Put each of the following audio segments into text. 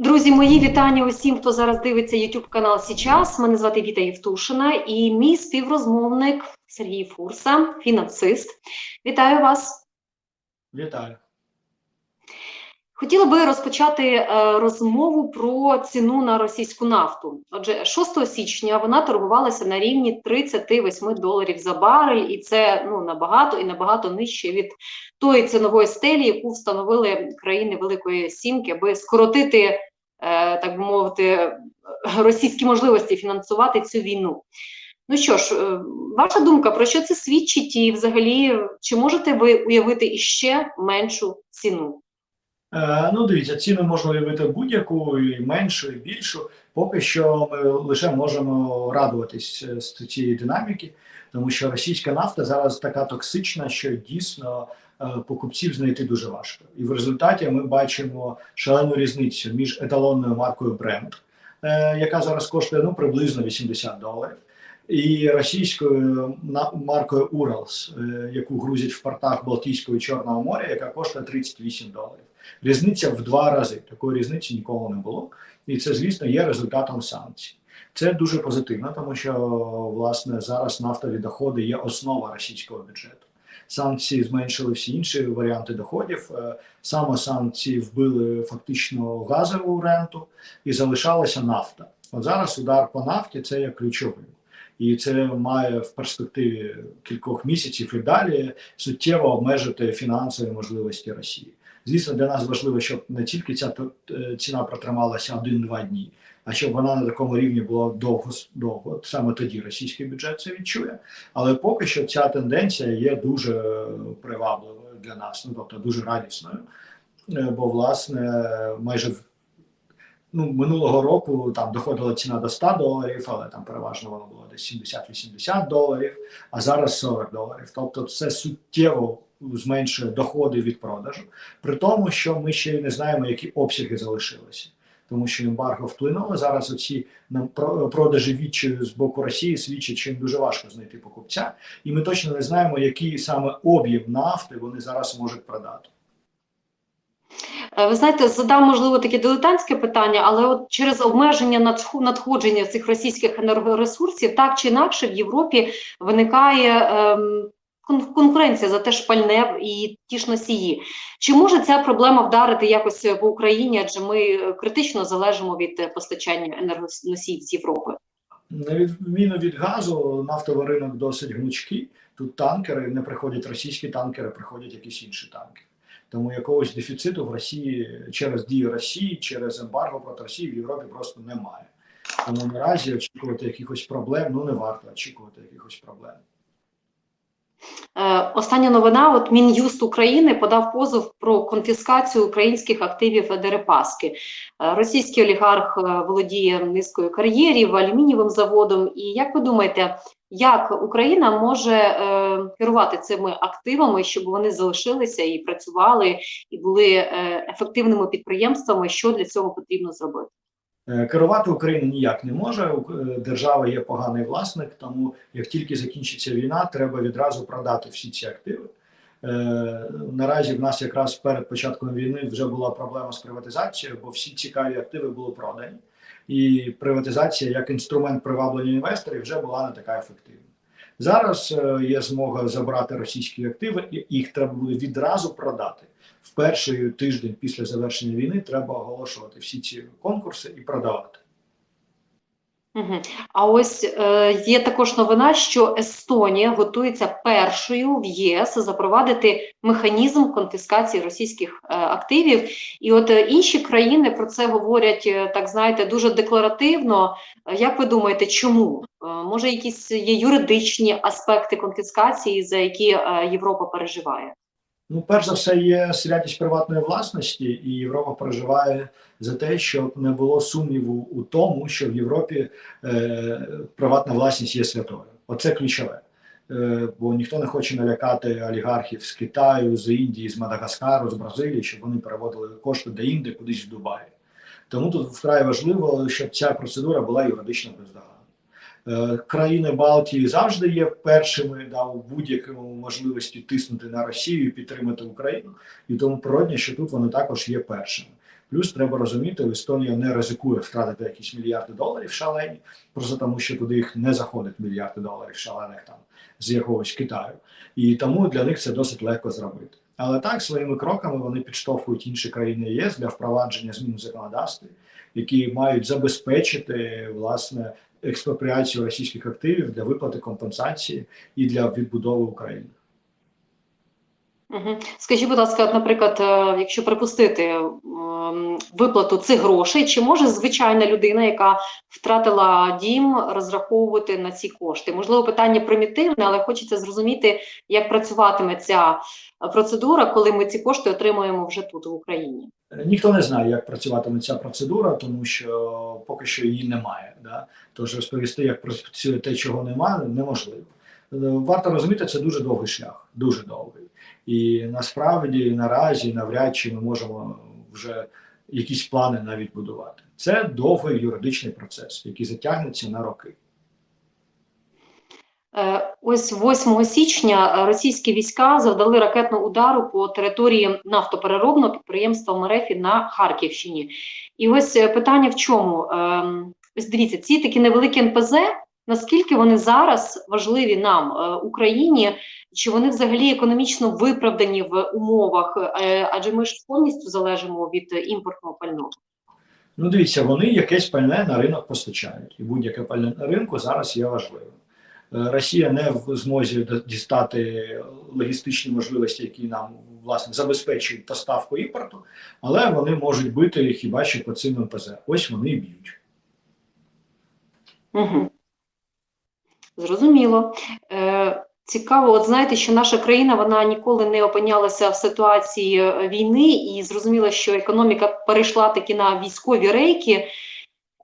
Друзі, мої вітання усім, хто зараз дивиться YouTube канал Січас. Мене звати Віта Євтушина і мій співрозмовник Сергій Фурса, фінансист. Вітаю вас. Вітаю. Хотіла би розпочати е, розмову про ціну на російську нафту. Отже, 6 січня вона торгувалася на рівні 38 доларів за барель, і це ну набагато і набагато нижче від тої цінової стелі, яку встановили країни Великої Сімки, аби скоротити, так би мовити, російські можливості фінансувати цю війну. Ну що ж, е, ваша думка про що це свідчить, і взагалі чи можете ви уявити іще меншу ціну? Е, ну, дивіться, ціну можна уявити будь-яку, і меншу, і більшу. Поки що ми лише можемо радуватись е, з цієї динаміки, тому що російська нафта зараз така токсична, що дійсно е, покупців знайти дуже важко. І в результаті ми бачимо шалену різницю між еталонною маркою е, яка зараз коштує ну, приблизно 80 доларів. І російською маркою Уралс, е, яку грузять в портах Балтійського і Чорного моря, яка коштує 38 доларів. Різниця в два рази. Такої різниці ніколи не було. І це, звісно, є результатом санкцій. Це дуже позитивно, тому що власне зараз нафтові доходи є основа російського бюджету. Санкції зменшили всі інші варіанти доходів. Е, Саме санкції вбили фактично газову ренту і залишалася нафта. От зараз удар по нафті це є ключовим. І це має в перспективі кількох місяців і далі суттєво обмежити фінансові можливості Росії. Звісно, для нас важливо, щоб не тільки ця е, ціна протрималася один-два дні, а щоб вона на такому рівні була довго довго. Саме тоді російський бюджет це відчує. Але поки що ця тенденція є дуже привабливою для нас, ну тобто дуже радісною. Е, Бо, власне, майже ну, минулого року там доходила ціна до 100 доларів, але там переважно воно було десь 70-80 доларів, а зараз 40 доларів. Тобто це суттєво зменшує доходи від продажу, при тому, що ми ще й не знаємо, які обсяги залишилися. Тому що ембарго вплинуло зараз. Оці нам про- продажі відчаю з боку Росії свідчать, що їм дуже важко знайти покупця, і ми точно не знаємо, який саме об'єм нафти вони зараз можуть продати. Е, Ви знаєте, задам можливо таке дилетантське питання, але от через обмеження надходження цих російських енергоресурсів, так чи інакше, в Європі виникає ем, конкуренція за те ж пальне і ті ж носії. Чи може ця проблема вдарити якось по Україні? Адже ми е, критично залежимо від е, постачання енергоносіїв з Європи. На відміну від газу, нафтовий ринок досить гнучкий. Тут танкери не приходять російські танкери, приходять якісь інші танки. Тому якогось дефіциту в Росії через дії Росії, через ембарго проти Росії в Європі просто немає. Тому наразі очікувати якихось проблем, ну не варто очікувати якихось проблем. Е, Остання новина: от Мін'юст України подав позов про конфіскацію українських активів Дерипаски. Е, Російський олігарх е, володіє низкою кар'єрів, алюмінієвим заводом. І як ви думаєте, як Україна може керувати цими активами, щоб вони залишилися і працювали, і були ефективними підприємствами? Що для цього потрібно зробити? Е, Керувати Україна ніяк не може. Е, Держава є поганий власник, тому як тільки закінчиться війна, треба відразу продати всі ці активи. Е, Наразі в нас якраз перед початком війни вже була проблема з приватизацією, бо всі цікаві активи були продані, і приватизація як інструмент приваблення інвесторів вже була не така ефективна. Зараз є змога забрати російські активи, і їх треба буде відразу продати. В перший тиждень після завершення війни треба оголошувати всі ці конкурси і продавати. А ось е, є також новина, що Естонія готується першою в ЄС запровадити механізм конфіскації російських е, активів. І от е, інші країни про це говорять, е, так знаєте, дуже декларативно. Як ви думаєте, чому? Е, може, якісь є юридичні аспекти конфіскації, за які е, Європа переживає? Ну, перш за все, є святість приватної власності, і Європа переживає за те, щоб не було сумніву у тому, що в Європі е, приватна власність є святою. Оце ключове. Е, бо ніхто не хоче налякати олігархів з Китаю, з Індії, з Мадагаскару, з Бразилії, щоб вони переводили кошти до Індії, кудись в Дубаї. Тому тут вкрай важливо, щоб ця процедура була юридично бездоганна. Е, Країни Балтії завжди є першими да, у будь-якому можливості тиснути на Росію і підтримати Україну, і тому природно, що тут вони також є першими. Плюс треба розуміти, Естонія не ризикує втратити якісь мільярди доларів шалені, просто тому що туди їх не заходить мільярди доларів шалених там з якогось Китаю, і тому для них це досить легко зробити. Але так своїми кроками вони підштовхують інші країни ЄС для впровадження змін в законодавстві, які мають забезпечити власне експропріацію російських активів для виплати компенсації і для відбудови України. Скажіть, будь ласка, наприклад, е, якщо припустити ем, виплату цих грошей, чи може звичайна людина, яка втратила дім, розраховувати на ці кошти? Можливо, питання примітивне, але хочеться зрозуміти, як працюватиме ця е, процедура, коли ми ці кошти отримуємо вже тут, в Україні. Ніхто не знає, як працюватиме ця процедура, тому що поки що її немає. Да? Тож розповісти, як працює те, чого немає, неможливо. Е, Варто розуміти, це дуже довгий шлях, дуже довгий. І насправді наразі навряд чи ми можемо вже якісь плани навіть будувати. Це довгий юридичний процес, який затягнеться на роки. Е, Ось 8 січня російські війська завдали ракетного удару по території нафтопереробного підприємства МРЕФІ на Харківщині. І ось е, питання в чому? Ем, Ось дивіться, ці такі невеликі НПЗ, наскільки вони зараз важливі нам, е, Україні, чи вони взагалі економічно виправдані в умовах, Е, адже ми ж повністю залежимо від імпортного пального. Ну, дивіться, вони якесь пальне на ринок постачають, і будь-яке пальне на ринку зараз є важливим. Е, Росія не в змозі дістати логістичні можливості, які нам власне забезпечують поставку імпорту, але вони можуть бити хіба що по цим МПЗ. Ось вони і б'ють. Угу. Зрозуміло. Е, цікаво, от знаєте, що наша країна вона ніколи не опинялася в ситуації е, війни, і зрозуміло, що економіка перейшла таки на військові рейки.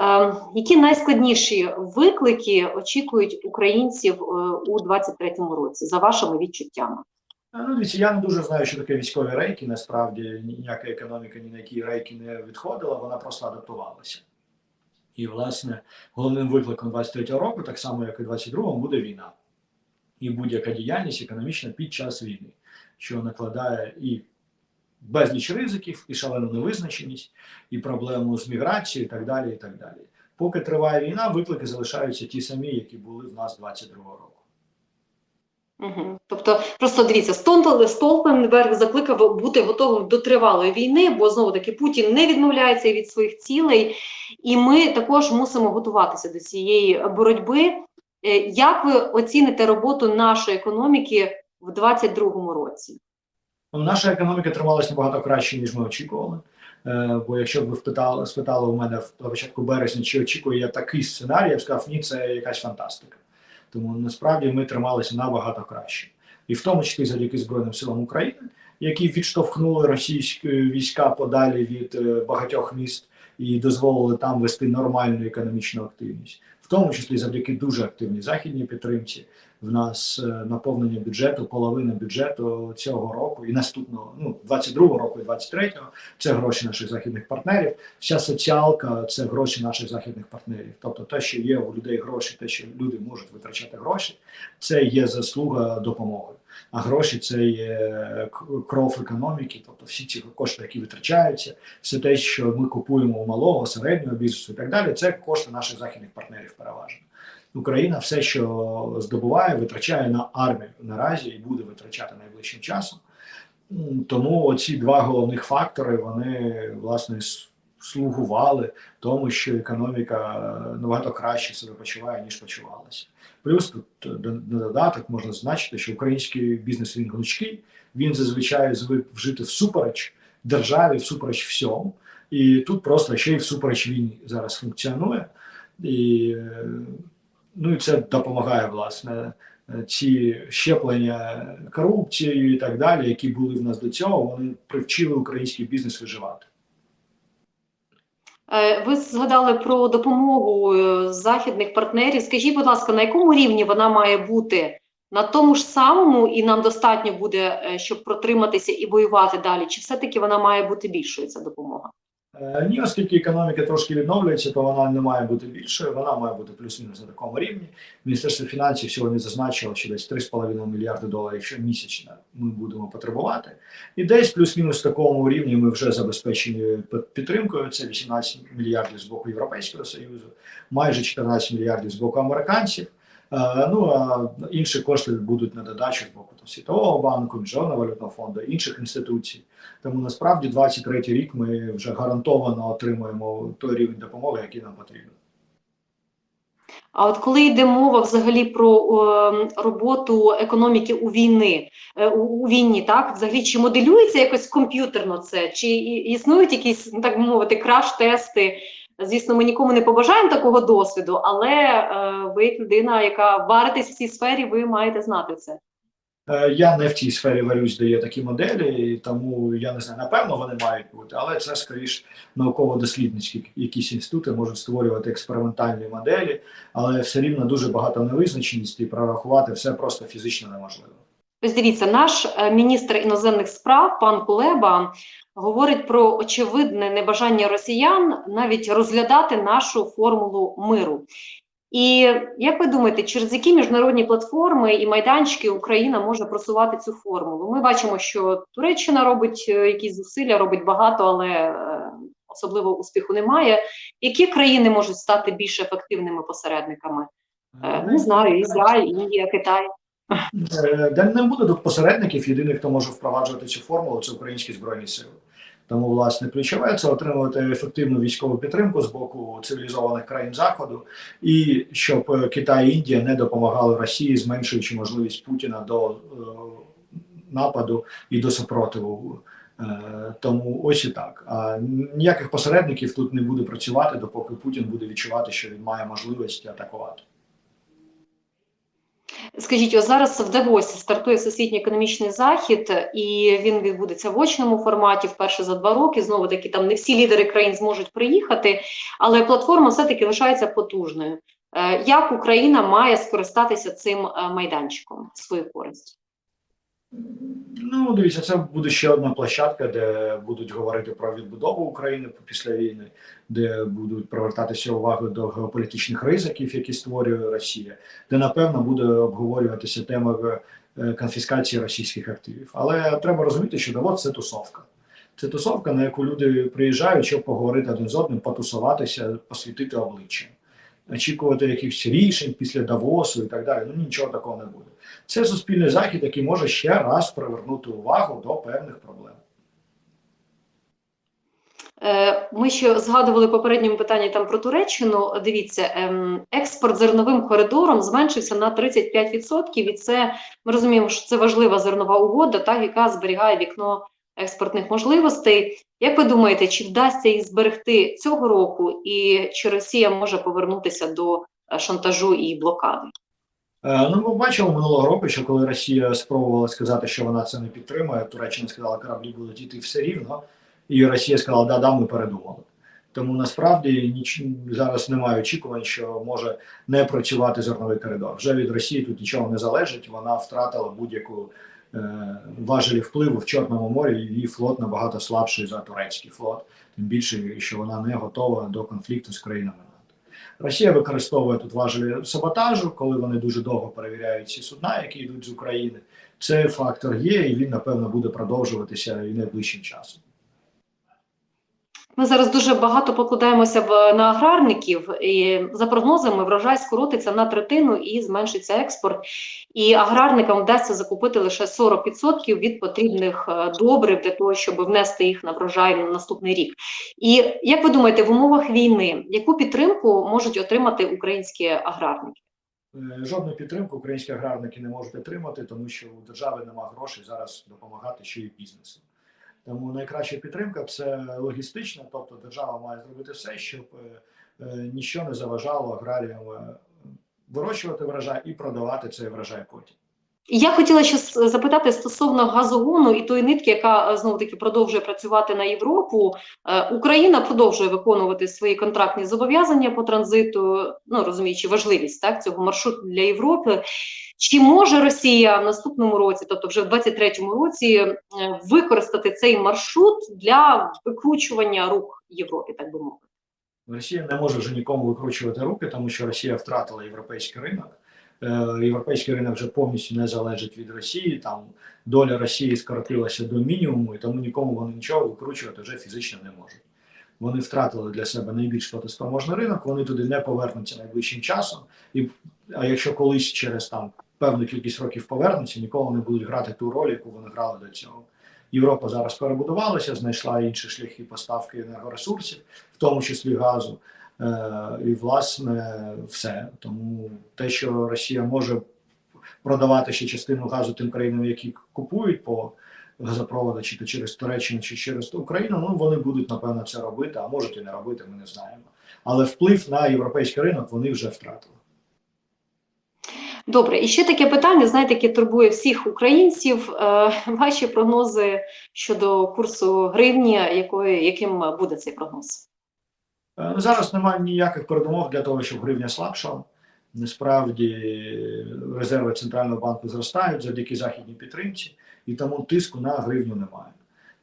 Е, які найскладніші виклики очікують українців е, у 23-му році, за вашими відчуттями? Е, Ну, дивіться, я не дуже знаю, що таке військові рейки. Насправді ніяка економіка ні на які рейки не відходила, вона просто адаптувалася. І, власне, головним викликом 23-го року, так само як і 22-го, буде війна. І будь-яка діяльність економічна під час війни, що накладає і безліч ризиків, і шалену невизначеність, і проблему з міграцією, і так далі. і так далі. Поки триває війна, виклики залишаються ті самі, які були в нас 22-го року. Угу. Тобто, просто дивіться, Столтен- Столтенберг закликав бути готовим до тривалої війни, бо знову таки Путін не відмовляється від своїх цілей, і ми також мусимо готуватися до цієї боротьби. Е, Як ви оціните роботу нашої економіки в 2022 році? Ну, наша економіка трималась набагато краще, ніж ми очікували. Е, бо якщо б ви впитали, спитали у мене на початку березня, чи очікую я такий сценарій, я б сказав, ні, це якась фантастика. Тому насправді ми трималися набагато краще. І в тому числі завдяки Збройним силам України, які відштовхнули російські війська подалі від е, багатьох міст і дозволили там вести нормальну економічну активність, тому числі завдяки дуже активній західній підтримці. В нас е, наповнення бюджету, половина бюджету цього року і наступного, ну 22-го року і 23-го – це гроші наших західних партнерів. Вся соціалка це гроші наших західних партнерів. Тобто, те, що є у людей гроші, те, що люди можуть витрачати гроші, це є заслуга допомоги. А гроші це є кров економіки, тобто всі ці кошти, які витрачаються, все те, що ми купуємо у малого, середнього бізнесу і так далі, це кошти наших західних партнерів переважно. Україна все, що здобуває, витрачає на армію наразі і буде витрачати найближчим часом. Тому оці два головних фактори вони власне слугували тому, що економіка е, набагато краще себе почуває, ніж почувалася. Плюс тут е, на додаток можна зазначити, що український бізнес він гнучкий, він зазвичай звик вжити всупереч державі, всупереч всьому. І тут просто ще й всупереч війні зараз функціонує. І, ну, і це допомагає, власне, ці щеплення корупцією і так далі, які були в нас до цього, вони привчили український бізнес виживати. Е, Ви згадали про допомогу е, західних партнерів. Скажіть, будь ласка, на якому рівні вона має бути? На тому ж самому, і нам достатньо буде, е, щоб протриматися і воювати далі? Чи все-таки вона має бути більшою ця допомога? Е, Ні, оскільки економіка трошки відновлюється, то вона не має бути більшою, вона має бути плюс-мінус на такому рівні. Міністерство фінансів сьогодні зазначило, що десь 3,5 мільярди доларів щомісячно ми будемо потребувати. І десь плюс-мінус такому рівні ми вже забезпечені підтримкою. Це 18 мільярдів з боку Європейського Союзу, майже 14 мільярдів з боку американців. Е, Ну а інші кошти будуть на додачу з боку Світового банку, Міжнародного валютного фонду, інших інституцій. Тому насправді 23 рік ми вже гарантовано отримуємо той рівень допомоги, який нам потрібен. А от коли йде мова взагалі про е, роботу економіки у війни, е, у, у війні, так взагалі чи моделюється якось комп'ютерно це, чи існують якісь, ну, так би мовити, краш-тести? Звісно, ми нікому не побажаємо такого досвіду, але е, ви, як людина, яка варитесь в цій сфері, ви маєте знати це. Е, Я не в тій сфері варюсь, де є такі моделі, тому я не знаю, напевно, вони мають бути, але це скоріш науково-дослідницькі якісь інститути можуть створювати експериментальні моделі, але все рівно дуже багато невизначеності і прорахувати все просто фізично неможливо. Ось дивіться, наш е, міністр іноземних справ пан Кулеба говорить про очевидне небажання росіян навіть розглядати нашу формулу миру. І як ви думаєте, через які міжнародні платформи і майданчики Україна може просувати цю формулу? Ми бачимо, що Туреччина робить е, якісь зусилля, робить багато, але е, особливо успіху немає. Які країни можуть стати більш ефективними посередниками? Е, Не знаю, Ізраїль, Індія, Китай. Е, Де не буде тут посередників, єдиний, хто може впроваджувати цю формулу, це українські збройні сили. Тому, власне, ключове це отримувати ефективну військову підтримку з боку цивілізованих країн Заходу, і щоб Китай і Індія не допомагали Росії, зменшуючи можливість Путіна до е, нападу і до супротиву. Е, Тому ось і так. А ніяких посередників тут не буде працювати, допоки Путін буде відчувати, що він має можливість атакувати. Скажіть, ось зараз в Давосі стартує всесвітній економічний захід, і він відбудеться в очному форматі вперше за два роки. Знову таки, там не всі лідери країн зможуть приїхати, але платформа все-таки лишається потужною. Е, Як Україна має скористатися цим е, майданчиком свою користь? Ну, дивіться, це буде ще одна площадка, де будуть говорити про відбудову України після війни, де будуть привертатися увагу до геополітичних ризиків, які створює Росія, де напевно буде обговорюватися тема е, конфіскації російських активів. Але треба розуміти, що Давос – це тусовка. Це тусовка, на яку люди приїжджають, щоб поговорити один з одним, потусуватися, посвітити обличчя, очікувати якихось рішень після Давосу і так далі. Ну нічого такого не буде. Це суспільний захід, який може ще раз привернути увагу до певних проблем. Е, Ми ще згадували попередньому питанні там про Туреччину. Дивіться, ем, експорт зерновим коридором зменшився на 35%, і це ми розуміємо, що це важлива зернова угода, так, яка зберігає вікно експортних можливостей. Як ви думаєте, чи вдасться їх зберегти цього року, і чи Росія може повернутися до е, шантажу і блокади? Е, Ну, ми бачили минулого року, що коли Росія спробувала сказати, що вона це не підтримує, Туреччина сказала, кораблі будуть йти все рівно, і Росія сказала, да, да, ми передумали. Тому насправді ніч зараз немає очікувань, що може не працювати зерновий коридор. Вже від Росії тут нічого не залежить. Вона втратила будь-яку важелі впливу в Чорному морі. Її флот набагато слабший за турецький флот, тим більше, що вона не готова до конфлікту з країнами НАТО. Росія використовує тут важелі саботажу, коли вони дуже довго перевіряють ці судна, які йдуть з України. Це фактор є, і він напевно буде продовжуватися і найближчим часом. Ми зараз дуже багато покладаємося в на аграрників, і за прогнозами врожай скоротиться на третину і зменшиться експорт. І аграрникам вдасться закупити лише 40% від потрібних е, добрив для того, щоб внести їх на врожай на наступний рік. І як ви думаєте, в умовах війни яку підтримку можуть отримати українські аграрники? Е, Жодну підтримку українські аграрники не можуть отримати, тому що у держави немає грошей зараз допомагати ще й бізнесу. Тому найкраща підтримка це логістична, тобто держава має зробити все, щоб е, е, ніщо не заважало аграріям е, вирощувати врожай і продавати цей врожай потім. Я хотіла ще запитати стосовно газогону і тої нитки, яка знову таки продовжує працювати на Європу. Е, Україна продовжує виконувати свої контрактні зобов'язання по транзиту, ну розуміючи важливість так цього маршруту для Європи. Чи може Росія в наступному році, тобто вже в 23-му році, е, використати цей маршрут для викручування рук Європі, так би мовити. Росія не може вже нікому викручувати руки, тому що Росія втратила європейський ринок. Е, Європейський ринок вже повністю не залежить від Росії. Там доля Росії скоротилася до мінімуму, і тому нікому вони нічого викручувати вже фізично не можуть. Вони втратили для себе найбільш платоспроможний ринок, вони туди не повернуться найближчим часом. І, а якщо колись через там певну кількість років повернуться, ніколи не будуть грати ту роль, яку вони грали до цього. Європа зараз перебудувалася, знайшла інші шляхи поставки енергоресурсів, в тому числі газу. Е, і власне все. Тому те, що Росія може продавати ще частину газу тим країнам, які купують по газопроводу, чи то через Туреччину, чи через Україну, ну вони будуть напевно це робити, а можуть і не робити, ми не знаємо. Але вплив на європейський ринок вони вже втратили. Добре, і ще таке питання, знаєте, яке турбує всіх українців. Е, ваші прогнози щодо курсу гривні, якої, яким буде цей прогноз? Е, ну, Зараз немає ніяких передумов для того, щоб гривня слабшала. Насправді резерви центрального банку зростають завдяки західній підтримці, і тому тиску на гривню немає.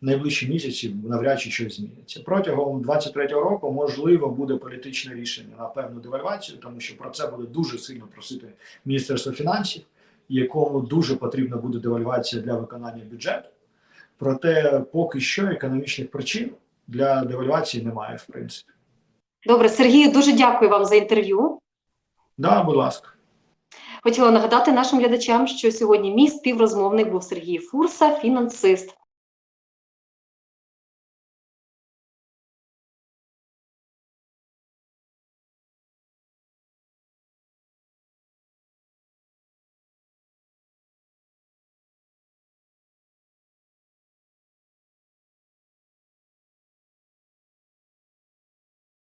Найближчі місяці навряд чи щось зміниться. Протягом 2023 року можливо буде політичне рішення на певну девальвацію, тому що про це буде дуже сильно просити Міністерство фінансів, якому дуже потрібна буде девальвація для виконання бюджету. Проте поки що економічних причин для девальвації немає, в принципі. Добре, Сергію, дуже дякую вам за інтерв'ю. Да, будь ласка. Хотіла нагадати нашим глядачам, що сьогодні мій співрозмовник був Сергій Фурса, фінансист.